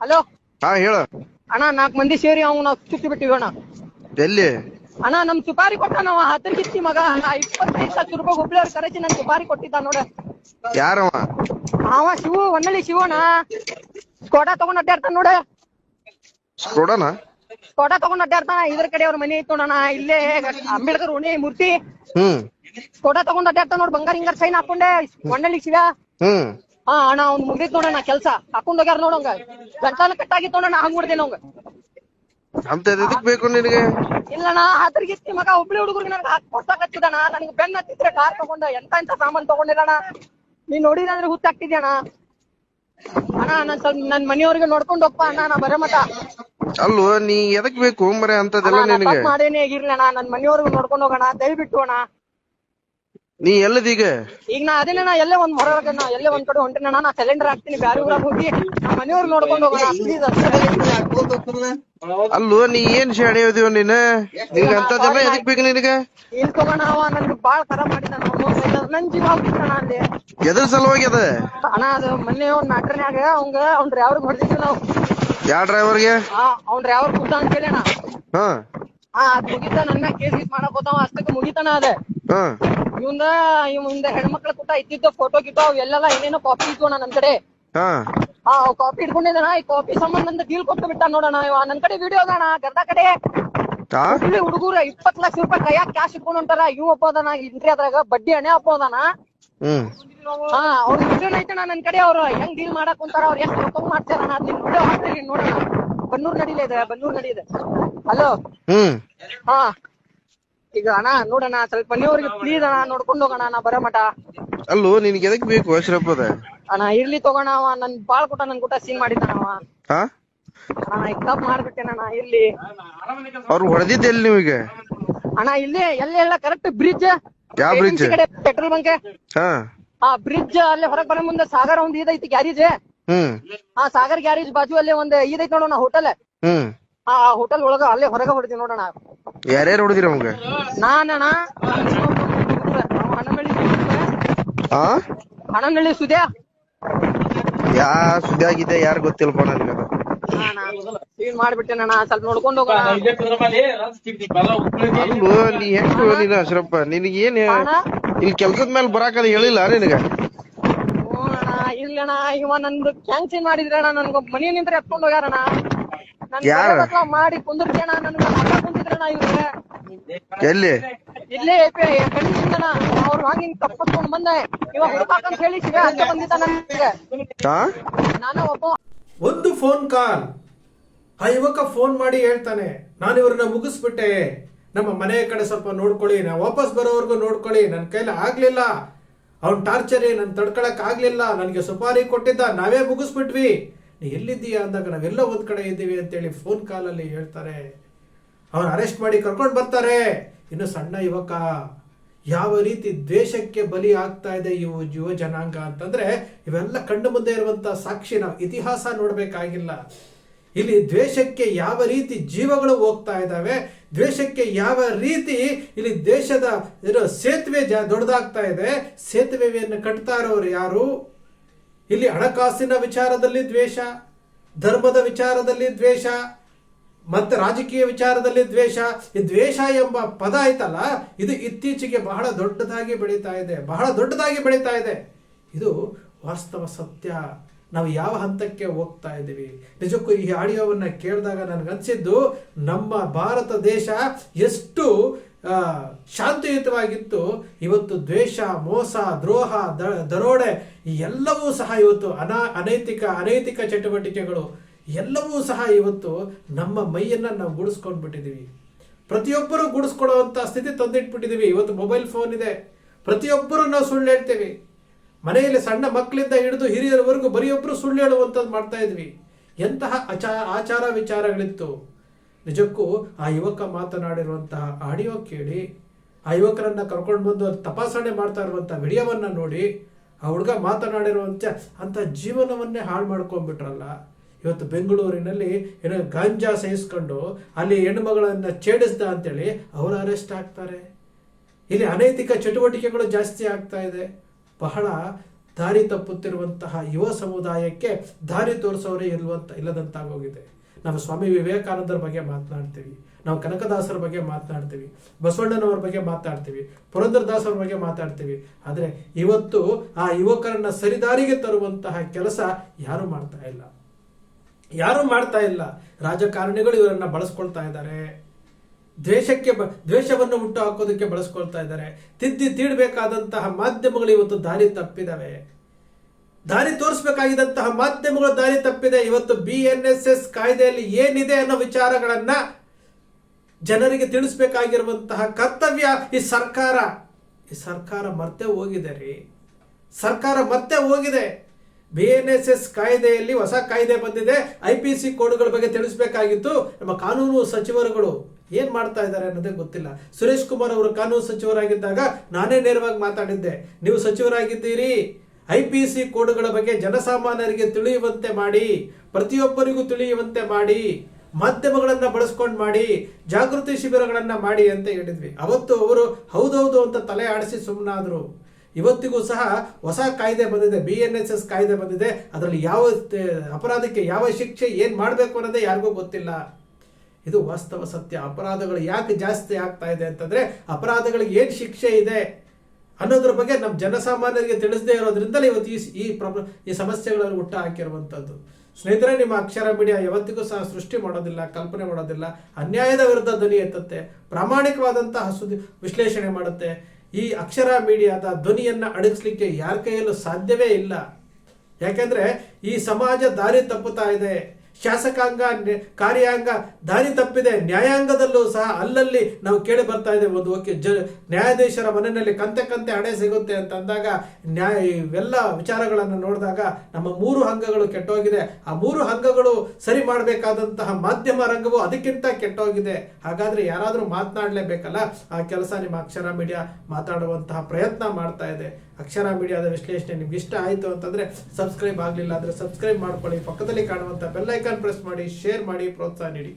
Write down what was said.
Hello? ಹಾ ಹೇಳ. ಅಣ್ಣ ನಾಲ್ಕು ಮಂದಿ ಸೇರಿ ಅವ್ನು ನಾವು ಚುಕ್ಕಿ ಬಿಟ್ಟಿವಿ ಅಣ್ಣ. ಎಲ್ಲಿ? ಅಣ್ಣ ನಮ್ ಸುಪಾರಿ ಕೊಟ್ಟ ನಾವು ಹತ್ತಿರ ಕಿತ್ತಿ ಮಗ. ನಾ ಇಪ್ಪತ್ತೈದು ಸಾವಿರ ರೂಪಾಯಿ ಹುಬ್ಳಿ ಅವ್ರ ಕರೆಸಿ ನನ್ ಸುಪಾರಿ ಕೊಟ್ಟಿದ್ದ ನೋಡ. ಯಾರವ? ಅವ ಶಿವು ಹೊನ್ನಳ್ಳಿ ಶಿವಣ್ಣ. ಸ್ಕೋಡಾ ತಗೊಂಡ್ ಅಡ್ಡಾಡ್ತಾನ ನೋಡ. ಕೊಡೋಣ ಸ್ಕೋಟಾ ತಗೊಂಡ್ ಅಡ್ಡಾಡ್ತಾನ. ಇದ್ರ ಕಡೆ ಅವ್ರ ಮನೆ ಇತ್ತು ನೋಡಣ ಇಲ್ಲೇ ಅಂಬೇಡ್ಕರ್ ಉಣಿ ಮೂರ್ತಿ. ಹ್ಮ್. ಸ್ಕೋಡಾ ತಗೊಂಡ್ ಅಡ್ಡಾಡ್ತಾನ ನೋಡ್. ಬಂಗಾರ ಹಿಂಗಾರ ಸೈನ್ ಹಾಕೊಂಡೆ. ಹೊನ್ನಳ್ಳಿ ಶಿವ. ಹ್ಮ್. ಹಾ ಅಣ್ಣ ಅವ್ನ್ ಮುಗಿದ್ ನೋಡೋಣ ಕೆಲ್ಸ. ಹಾಕೊಂಡ್ ಹೋಗ್ಯಾರ ನೋಡಂಗ ಗಂಟಾನ ಕಟ್ಟಾಗಿತ್ತು ನೋಡಣ ಹಂಗ್ ಮಾಡ್ದೇನ ಅವಂಗ. ಅಂತ ಎದಕ್ ಬೇಕು ನಿನಗೆ? ಇಲ್ಲಣ್ಣ ಅದ್ರಗಿತ್ತಿ ಮಗ ಹುಬ್ಳಿ ಹುಡುಗರಿಗೆ ನನ್ಗೆ ಕೊಡ್ಸಾಕತ್ತಿದಣ ನನ್ಗೆ ಬೆನ್ನ ಹತ್ತಿದ್ರೆ ಕಾರ್ ತಗೊಂಡ ಎಂತ ಎಂತ ಸಾಮಾನ್ ತಗೊಂಡಿರಣ ನೀನ್ ನೋಡಿದ್ರೆ ಹುತ್ತಾಗ್ತಿದ್ಯಣ್ಣ ಅಣ್ಣ? ನನ್ ಸ್ವಲ್ಪ ನನ್ ಮನೆಯವ್ರಿಗೆ ನೋಡ್ಕೊಂಡ್ ಹೋಗ್ಪ ಅಣ್ಣ ನಾ ಬರೋ ಮಟ. ಅಲ್ವೋ ನೀ ಎದಕ್ ಬೇಕು ಮರೆ ಅಂತದೆಲ್ಲ ಅಣ್ಣ, ನಾ ನಿನಗೆ? ತಪ್ಪ್ ಮಾಡೇನೆ ಇರ್ಲಣ್ಣ ನನ್ ಮನೆಯವ್ರಿಗೆ ನೋಡ್ಕೊಂಡ್ ಹೋಗೋಣ ದಯವಿಟ್ಟು ಅಣ್ಣ. ನೀ ಎಲ್ಲದೀಗ? ಈಗ ನಾ ಅದೇನ ನಾ ಎಲ್ಲೇ ಒಂದ್ ಹೊರಗೆ ನಾ ಎಲ್ಲೇ ಒಂದ್ ಕಡೆ ಹೊಂಟೇನ ನಾ ಸಿಲಿಂಡರ್ ಹಾಕ್ತೀನಿ ಬ್ಯಾರೆ ಊರಾಗ ಹೋಗಿ ನಮ್ಮ ಮನೆಯವ್ರು ನೋಡ್ಕೊಂಡ್ ಅಲ್ವೋ ನೀ ಏನ್ ಶಾಣೆ ಹೋದಿವ ನೀನ್? ನಿಂಗ ಅಂತದೆಲ್ಲ ಎದಕ್ ಬೇಕು ನಿನಗ? ಅವ ನನ್ಗೆ ಬಾಳ ಖರಾಬ್ ಮಾಡಿದ ನನ್ ಜೀವ ಹೋಗ್ತಾನ ಅಲ್ಲಿ. ಎದ್ರ ಸಲುವಾಗಿ ಅದ? ಅಣ್ಣ ಅದು ಮೊನ್ನೆ ಒಂದ್ ಮ್ಯಾಟ್ರನ್ಯಾಗ ಅವಂಗ ಅವ್ನ್ ಡ್ರೈವರ್ ಹೊಡೆದಿದ್ವಿ ನಾವು. ಯಾವ ಡ್ರೈವರ್ಗೆ? ಆ ಅವ್ನ್ ಡ್ರೈವರ್ ಕೂತ ಅಂತ ಹೇಳಿ ಅಣ್ಣ. ಹಾ. ಹಾ ಅದ್ ಮುಗಿತ ನನ್ನ ಕೇಸ್ ಗೀಸ್ ಮಾಡಕ್ ಹೋತಾವ ಅಷ್ಟಕ್ಕೆ ಮುಗಿತಾನ ಅದ. ಹಾ. ಇವಂದ ಇವಂದ ಹೆಣ್ಮಕ್ಳ ಕೂಟ ಇದ್ದಿದ್ದ ಫೋಟೋ ಗಿಟೋ ಅವೆಲ್ಲ ಏನೇನೋ ಕಾಪಿ ಇದ್ವು ಅಣ್ಣ ನನ್ ಕಡೆ. ಹಾ. ಹಾ ಕಾಪಿ ಇಟ್ಕೊಂಡಿದ್ದಾನ ಈ ಕಾಪಿ ಸಂಬಂಧ ನಂದು ಡೀಲ್ ಕೊಟ್ಟು ಬಿಟ್ಟ ನೋಡೋಣ ಇವ. ನನ್ ಕಡೆ ವಿಡಿಯೋ ಅದಾಣ ಗರ್ದ ಕಡೆ. ಹಾ ಇಲ್ಲಿ ಹುಡುಗರ ಇಪ್ಪತ್ ಲಕ್ಷ ರೂಪಾಯಿ ಕೈಯಾಗ ಕ್ಯಾಶ್ ಇಟ್ಕೊಂಡ್ ಹೊಂಟಾರ ಇವ್ ಒಬ್ಬ ಅದಾನ ಇಂಟ್ರಿ ಅದ್ರಾಗ ಬಡ್ಡಿ ಹಣೆ ಅಪ್ಪ ಅದಾನ. ಹ್ಮ್. ಹಾ ಅವ್ರ ವಿಡಿಯೋ ಐತಣ ನನ್ ಕಡೆ ಅವ್ರು ಹೆಂಗ್ ಡೀಲ್ ಮಾಡಕ್ ಕುಂತಾರ ಅವ್ರ ಎಷ್ಟ್ ರೊಕ್ಕ ಮಾಡ್ತಾರ ನಿನ್ ವಿಡಿಯೋ ಹಾಕ್ತೀನಿ ನೋಡೋಣ ಬನ್ನೂರ್ ನಡಿಲೇ ಇದೆ ಬನ್ನೂರ್ ನಡಿ ಇದೆ ಹಲೋ ಹ್ಮ್. ಹಾ. ಈಗ ಅಣ್ಣ ನೋಡಣ ಸ್ವಲ್ಪ ನೀವ್ರಿಗೆ ಪ್ಲೀಸ್ ಅಣ್ಣ ನೋಡ್ಕೊಂಡ್ ಹೋಗೋಣ ನಾ ಬರೋ ಮಠ. ಅಲ್ಲೋ ನಿನಗೆ ಎದಕ್ ಬೇಕು ಅಶ್ರಫ್ ಅದ ಅಣ್ಣ ಇರ್ಲಿ ತಗೋಣ ಅವ ನನ್ ಬಾಳ್ ಕೊಟ್ಟ ನನ್ ಕೂಟ ಸೀನ್ ಮಾಡಿದ್ದಾನ ಅವ. ಹಾ? ಅಣ್ಣ ಈಗ ತಪ್ಪ್ ಮಾಡ್ಬಿಟ್ಟೆನಣ್ಣ ಇರ್ಲಿ. ಅವ್ರು ಹೊಡೆದಿದ್ದೆ ಎಲ್ಲಿ ನಿಮಗೆ? ಅಣ್ಣ ಇಲ್ಲಿ ಎಲ್ಲೇ ಎಲ್ಲ ಕರೆಕ್ಟ್ ಬ್ರಿಡ್ಜ್ ಯಾವ ಬ್ರಿಡ್ಜ್ ಕಡೆ ಪೆಟ್ರೋಲ್ ಬಂಕ್ ಹಾ. ಆ ಬ್ರಿಡ್ಜ್ ಅಲ್ಲೇ ಹೊರಗ್ ಬರೋ ಮುಂದೆ ಸಾಗರ ಒಂದ್ ಐತಿ ಗ್ಯಾರೇಜ್. ಹ್ಮ್. ಆ ಸಾಗರ್ ಗ್ಯಾರೇಜ್ ಬಾಜು ಅಲ್ಲೇ ಒಂದ್ ಇದೈತಿ ನೋಡೋಣ ಹೋಟೆಲ್ ಹ್ಮ್. ಆ ಹೋಟೆಲ್ ಒಳಗ ಅಲ್ಲೇ ಹೊರಗ ಹೊಡೆದಿ ನೋಡೋಣ ಯಾರ್ಯಾರು ಹೊಡೆದಿರಿ ಅವಂಗ? ನಾನಣ್ಣ. ಹಣನಳ್ಳಿ ಹಾ ಹಣನಳ್ಳಿ ಸುದ್ಯಾ. ಯಾ ಸುದ್ದಿ ಆಗಿದೆ ಯಾರು ಗೊತ್ತಿಲ್ಲಪ್ಪ ನನಗದ ಸೀನ್ ಮಾಡ್ಬಿಟ್ಟೆನಣ್ಣ? ಸ್ವಲ್ಪ ನೋಡ್ಕೊಂಡ್ ಹೋಗೋಣ. ಅಲ್ಲೋ ನೀ ಹೆಂಗ್ ನೀನು ಅಶ್ರಪ್ಪ? ನಿನಗೆ ಇಲ್ಲಿ ಕೆಲ್ಸದ ಮೇಲೆ ಬರಾಕದ ಹೇಳಿಲ್ಲ ನಿನಗ? ಇಲ್ಲಣ್ಣ ಇವ ನಂದು ಕ್ಯಾನ್ಸಲ್ ಮಾಡಿದ್ರಣ್ಣ. ನನ್ಗ ಮನೆ ನಿಂತ್ರ ಎತ್ಕೊಂಡ್ ಹೋಗ್ಯಾರಣ್ಣ. ಯಾರು? ಮಾಡಿ ಕುಂದಿರ್ತೇನ ನನ್ಗ ಎಲ್ಲಿ? ಇಲ್ಲೇ ಕಣ್ಣಿಂದಣ್ಣ ಅವ್ರು ಹಂಗಿಂಗ್ ತಪ್ಪಿಸ್ಕೊಂಡ್ ಬಂದೆ. ಇವ ಹುಡುಕಾಕಂತ ಹೇಳಿ ಶಿವ ಹಂಗೆ ಬಂದಿದ್ದ ನನಗೆ. ಹಾ ನಾನು ಒಬ್ಬ ಒಂದು ಫೋನ್ ಕಾಲ್ ಆ ಯುವಕ ಫೋನ್ ಮಾಡಿ ಹೇಳ್ತಾನೆ ನಾನು ಇವ್ರನ್ನ ಮುಗಿಸ್ಬಿಟ್ಟೆ. ನಮ್ಮ ಮನೆಯ ಕಡೆ ಸ್ವಲ್ಪ ನೋಡ್ಕೊಳ್ಳಿ. ನಾ ವಾಪಸ್ ಬರೋವರೆಗೂ ನೋಡ್ಕೊಳ್ಳಿ. ನನ್ನ ಕೈಲಿ ಆಗ್ಲಿಲ್ಲ. ಅವ್ನ ಟಾರ್ಚರ್ ನನ್ ತಡ್ಕೊಳಕ್ ಆಗ್ಲಿಲ್ಲ. ನನಗೆ ಸುಪಾರಿ ಕೊಟ್ಟಿದ್ದ. ನಾವೇ ಮುಗಿಸ್ಬಿಟ್ವಿ. ಎಲ್ಲಿದ್ದೀಯಾ ಅಂದಾಗ ನಾವೆಲ್ಲ ಒಂದು ಕಡೆ ಇದ್ದೀವಿ ಅಂತೇಳಿ ಫೋನ್ ಕಾಲಲ್ಲಿ ಹೇಳ್ತಾರೆ. ಅವನ್ ಅರೆಸ್ಟ್ ಮಾಡಿ ಕರ್ಕೊಂಡು ಬರ್ತಾರೆ. ಇನ್ನು ಸಣ್ಣ ಯುವಕ, ಯಾವ ರೀತಿ ದ್ವೇಷಕ್ಕೆ ಬಲಿ ಆಗ್ತಾ ಇದೆ ಇವು ಯುವ ಜನಾಂಗ ಅಂತಂದ್ರೆ ಇವೆಲ್ಲ ಕಣ್ಣು ಮುಂದೆ ಇರುವಂತ ಸಾಕ್ಷಿ ನಾವು ಇತಿಹಾಸ ನೋಡಬೇಕಾಗಿಲ್ಲ. ಇಲ್ಲಿ ದ್ವೇಷಕ್ಕೆ ಯಾವ ರೀತಿ ಜೀವಗಳು ಹೋಗ್ತಾ ಇದ್ದಾವೆ, ದ್ವೇಷಕ್ಕೆ ಯಾವ ರೀತಿ ಇಲ್ಲಿ ದೇಶದ ಇರೋ ಸೇತುವೆ ಜ ದೊಡ್ಡದಾಗ್ತಾ ಇದೆ, ಸೇತುವೆಯನ್ನು ಕಟ್ತಾ ಇರೋರು ಯಾರು? ಇಲ್ಲಿ ಹಣಕಾಸಿನ ವಿಚಾರದಲ್ಲಿ ದ್ವೇಷ, ಧರ್ಮದ ವಿಚಾರದಲ್ಲಿ ದ್ವೇಷ, ಮತ್ತೆ ರಾಜಕೀಯ ವಿಚಾರದಲ್ಲಿ ದ್ವೇಷ. ಈ ದ್ವೇಷ ಎಂಬ ಪದ ಆಯ್ತಲ್ಲ, ಇದು ಇತ್ತೀಚೆಗೆ ಬಹಳ ದೊಡ್ಡದಾಗಿ ಬೆಳೀತಾ ಇದೆ, ಬಹಳ ದೊಡ್ಡದಾಗಿ ಬೆಳೀತಾ ಇದೆ. ಇದು ವಾಸ್ತವ ಸತ್ಯ. ನಾವು ಯಾವ ಹಂತಕ್ಕೆ ಹೋಗ್ತಾ ಇದ್ದೀವಿ? ನಿಜಕ್ಕೂ ಈ ಆಡಿಯೋವನ್ನ ಕೇಳಿದಾಗ ನನಗನ್ಸಿದ್ದು ನಮ್ಮ ಭಾರತ ದೇಶ ಎಷ್ಟು ಶಾಂತಿಯುತವಾಗಿತ್ತು. ಇವತ್ತು ದ್ವೇಷ, ಮೋಸ, ದ್ರೋಹ, ದ- ದರೋಡೆ ಎಲ್ಲವೂ ಸಹ ಇವತ್ತು ಅನಾ, ಅನೈತಿಕ ಅನೈತಿಕ ಚಟುವಟಿಕೆಗಳು ಎಲ್ಲವೂ ಸಹ ಇವತ್ತು ನಮ್ಮ ಮೈಯನ್ನು ನಾವು ಗುಡಿಸ್ಕೊಂಡು ಬಿಟ್ಟಿದ್ದೀವಿ ಪ್ರತಿಯೊಬ್ಬರು ಗುಡಿಸ್ಕೊಳ್ಳುವಂತ ಸ್ಥಿತಿ ತಂದಿಟ್ಬಿಟ್ಟಿದ್ದೀವಿ ಇವತ್ತು ಮೊಬೈಲ್ ಫೋನ್ ಇದೆ. ಪ್ರತಿಯೊಬ್ಬರು ನಾವು ಸುಳ್ಳು ಹೇಳ್ತೇವೆ. ಮನೆಯಲ್ಲಿ ಸಣ್ಣ ಮಕ್ಕಳಿಂದ ಹಿಡಿದು ಹಿರಿಯರವರೆಗೂ ಬರೆಯೊಬ್ಬರು ಸುಳ್ಳು ಹೇಳುವಂಥದ್ದು ಮಾಡ್ತಾ ಇದ್ವಿ. ಎಂತಹ ಅಚಾ, ಆಚಾರ ವಿಚಾರಗಳಿತ್ತು. ನಿಜಕ್ಕೂ ಆ ಯುವಕ ಮಾತನಾಡಿರುವಂತಹ ಆಡಿಯೋ ಕೇಳಿ ಆ ಯುವಕರನ್ನ ಕರ್ಕೊಂಡು ಬಂದು ತಪಾಸಣೆ ಮಾಡ್ತಾ ಇರುವಂತಹ ವಿಡಿಯೋವನ್ನ ನೋಡಿ, ಆ ಹುಡುಗ ಮಾತನಾಡಿರುವಂತ ಅಂತ ಜೀವನವನ್ನೇ ಹಾಳು ಮಾಡ್ಕೊಂಡ್ಬಿಟ್ರಲ್ಲ. ಇವತ್ತು ಬೆಂಗಳೂರಿನಲ್ಲಿ ಏನೋ ಗಾಂಜಾ ಸಹಿಸ್ಕೊಂಡು ಅಲ್ಲಿ ಹೆಣ್ಣುಮಗಳನ್ನ ಛೇಡಿಸ್ದ ಅಂತೇಳಿ ಅವರು ಅರೆಸ್ಟ್ ಆಗ್ತಾರೆ. ಇಲ್ಲಿ ಅನೈತಿಕ ಚಟುವಟಿಕೆಗಳು ಜಾಸ್ತಿ ಆಗ್ತಾ ಇದೆ. ಬಹಳ ದಾರಿ ತಪ್ಪುತ್ತಿರುವಂತಹ ಯುವ ಸಮುದಾಯಕ್ಕೆ ದಾರಿ ತೋರಿಸೋರೇ ಇಲ್ವಂತ, ಇಲ್ಲದಂತಾಗೋಗಿದೆ. ನಾವು ಸ್ವಾಮಿ ವಿವೇಕಾನಂದರ ಬಗ್ಗೆ ಮಾತನಾಡ್ತೀವಿ. ನಾವು ಕನಕದಾಸರ ಬಗ್ಗೆ ಮಾತನಾಡ್ತೀವಿ. ಬಸವಣ್ಣನವರ ಬಗ್ಗೆ ಮಾತಾಡ್ತೀವಿ ಪುರಂದರದಾಸರ ಬಗ್ಗೆ ಮಾತಾಡ್ತೀವಿ ಆದರೆ ಇವತ್ತು ಆ ಯುವಕರನ್ನ ಸರಿದಾರಿಗೆ ತರುವಂತಹ ಕೆಲಸ ಯಾರು ಮಾಡ್ತಾ ಇಲ್ಲ. ಯಾರು ಮಾಡ್ತಾ ಇಲ್ಲ. ರಾಜಕಾರಣಿಗಳು ಇವರನ್ನ ಬಳಸ್ಕೊಳ್ತಾ ಇದ್ದಾರೆ. ದ್ವೇಷಕ್ಕೆ ಬ, ದ್ವೇಷವನ್ನು ಹುಟ್ಟು ಹಾಕೋದಕ್ಕೆ ಬಳಸ್ಕೊಳ್ತಾ ಇದ್ದಾರೆ. ತಿದ್ದಿ ತೀಡಬೇಕಾದಂತಹ ಮಾಧ್ಯಮಗಳು ಇವತ್ತು ದಾರಿ ತಪ್ಪಿದವೆ. ದಾರಿ ತೋರಿಸಬೇಕಾಗಿದ್ದಂತಹ ಮಾಧ್ಯಮಗಳು ದಾರಿ ತಪ್ಪಿದೆ. ಇವತ್ತು ಬಿ ಎನ್ ಎಸ್ ಎಸ್ ಕಾಯ್ದೆಯಲ್ಲಿ ಏನಿದೆ ಅನ್ನೋ ವಿಚಾರಗಳನ್ನ ಜನರಿಗೆ ತಿಳಿಸಬೇಕಾಗಿರುವಂತಹ ಕರ್ತವ್ಯ ಈ ಸರ್ಕಾರ. ಈ ಸರ್ಕಾರ ಮತ್ತೆ ಹೋಗಿದೆ ರೀ. ಸರ್ಕಾರ ಮತ್ತೆ ಹೋಗಿದೆ. ಬಿ ಎನ್ ಎಸ್ ಎಸ್ ಕಾಯ್ದೆಯಲ್ಲಿ ಹೊಸ ಕಾಯ್ದೆ ಬಂದಿದೆ. ಐ ಪಿ ಸಿ ಕೋಡ್ಗಳ ಬಗ್ಗೆ ತಿಳಿಸಬೇಕಾಗಿತ್ತು. ನಮ್ಮ ಕಾನೂನು ಸಚಿವರುಗಳು ಏನ್ ಮಾಡ್ತಾ ಇದ್ದಾರೆ ಅನ್ನೋದೇ ಗೊತ್ತಿಲ್ಲ. ಸುರೇಶ್ ಕುಮಾರ್ ಅವರು ಕಾನೂನು ಸಚಿವರಾಗಿದ್ದಾಗ ನಾನೇ ನೇರವಾಗಿ ಮಾತಾಡಿದ್ದೆ. ನೀವು ಸಚಿವರಾಗಿದ್ದೀರಿ. ಐ ಪಿ ಸಿ ಕೋಡ್ಗಳ ಬಗ್ಗೆ ಜನಸಾಮಾನ್ಯರಿಗೆ ತಿಳಿಯುವಂತೆ ಮಾಡಿ, ಪ್ರತಿಯೊಬ್ಬರಿಗೂ ತಿಳಿಯುವಂತೆ ಮಾಡಿ, ಮಾಧ್ಯಮಗಳನ್ನು ಬಳಸ್ಕೊಂಡು ಮಾಡಿ, ಜಾಗೃತಿ ಶಿಬಿರಗಳನ್ನು ಮಾಡಿ ಅಂತ ಹೇಳಿದ್ವಿ. ಅವತ್ತು ಅವರು ಹೌದೌದು ಅಂತ ತಲೆ ಆಡಿಸಿ ಸುಮ್ಮನಾದರು ಇವತ್ತಿಗೂ ಸಹ ಹೊಸ ಕಾಯ್ದೆ ಬಂದಿದೆ, ಬಿ ಎನ್ ಎಸ್ ಎಸ್ ಕಾಯ್ದೆ ಬಂದಿದೆ. ಅದರಲ್ಲಿ ಯಾವ, ಅಪರಾಧಕ್ಕೆ ಯಾವ ಶಿಕ್ಷೆ ಏನು ಮಾಡಬೇಕು ಅನ್ನೋದೇ ಯಾರಿಗೂ ಗೊತ್ತಿಲ್ಲ. ಇದು ವಾಸ್ತವ ಸತ್ಯ. ಅಪರಾಧಗಳು ಯಾಕೆ ಜಾಸ್ತಿ ಆಗ್ತಾ ಇದೆ ಅಂತಂದ್ರೆ, ಅಪರಾಧಗಳಿಗೆ ಏನು ಶಿಕ್ಷೆ ಇದೆ? ಅನ್ನೋದ್ರ ಬಗ್ಗೆ ನಮ್ಮ ಜನಸಾಮಾನ್ಯರಿಗೆ ತಿಳಿಸದೇ ಇರೋದ್ರಿಂದಲೇ ಇವತ್ತು ಈ ಈ ಪ್ರಾಬ್ಲಮ್ ಈ ಸಮಸ್ಯೆಗಳಲ್ಲಿ ಹುಟ್ಟ ಹಾಕಿರುವಂಥದ್ದು. ಸ್ನೇಹಿತರೆ, ನಿಮ್ಮ ಅಕ್ಷರ ಮೀಡಿಯಾ ಯಾವತ್ತಿಗೂ ಸಹ ಸೃಷ್ಟಿ ಮಾಡೋದಿಲ್ಲ, ಕಲ್ಪನೆ ಮಾಡೋದಿಲ್ಲ, ಅನ್ಯಾಯದ ವಿರುದ್ಧ ಧ್ವನಿ ಎತ್ತುತ್ತೆ, ಪ್ರಾಮಾಣಿಕವಾದಂತಹ ಸುದ್ದಿ ವಿಶ್ಲೇಷಣೆ ಮಾಡುತ್ತೆ. ಈ ಅಕ್ಷರ ಮೀಡಿಯಾದ ಧ್ವನಿಯನ್ನ ಅಡಗಿಸ್ಲಿಕ್ಕೆ ಯಾರ ಕೈಯಲ್ಲೂ ಸಾಧ್ಯವೇ ಇಲ್ಲ. ಯಾಕೆಂದ್ರೆ ಈ ಸಮಾಜ ದಾರಿ ತಪ್ಪುತ್ತಾ ಇದೆ. ಶಾಸಕಾಂಗ ಕಾರ್ಯಾಂಗ, ದಾರಿ ತಪ್ಪಿದೆ. ನ್ಯಾಯಾಂಗದಲ್ಲೂ ಸಹ ಅಲ್ಲಲ್ಲಿ ನಾವು ಕೇಳಿ ಬರ್ತಾ ಇದೆ ಒಂದು ಓಕೆ, ಜ, ನ್ಯಾಯಾಧೀಶರ ಮನೆಯಲ್ಲಿ ಕಂತೆ ಕಂತೆ ಹಣೆ ಸಿಗುತ್ತೆ ಅಂತ ಅಂದಾಗ ನ್ಯಾಯ ಇವೆಲ್ಲ ವಿಚಾರಗಳನ್ನು ನೋಡಿದಾಗ ನಮ್ಮ ಮೂರು ಅಂಗಗಳು ಕೆಟ್ಟೋಗಿದೆ. ಆ ಮೂರು ಅಂಗಗಳು ಸರಿ ಮಾಡಬೇಕಾದಂತಹ ಮಾಧ್ಯಮ ರಂಗವು ಅದಕ್ಕಿಂತ ಕೆಟ್ಟೋಗಿದೆ. ಹಾಗಾದ್ರೆ ಯಾರಾದರೂ ಮಾತನಾಡಲೇಬೇಕಲ್ಲ? ಆ ಕೆಲಸ ನಿಮ್ಮ ಅಕ್ಷರ ಮೀಡಿಯಾ ಮಾತಾಡುವಂತಹ ಪ್ರಯತ್ನ ಮಾಡ್ತಾ ಇದೆ. ಅಕ್ಷರ ಮೀಡಿಯಾದ ವಿಶ್ಲೇಷಣೆ ನಿಮ್ಗೆ ಇಷ್ಟ ಆಯಿತು ಅಂತಂದ್ರೆ, ಸಬ್ಸ್ಕ್ರೈಬ್ ಆಗಲಿಲ್ಲ ಆದರೆ ಸಬ್ಸ್ಕ್ರೈಬ್ ಮಾಡ್ಕೊಳ್ಳಿ. ಪಕ್ಕದಲ್ಲಿ ಕಾಣುವಂಥ ಬೆಲ್ ಪ್ರೆಸ್ ಮಾಡಿ ಶೇರ್ ಮಾಡಿ ಪ್ರೋತ್ಸಾಹ ನೀಡಿ.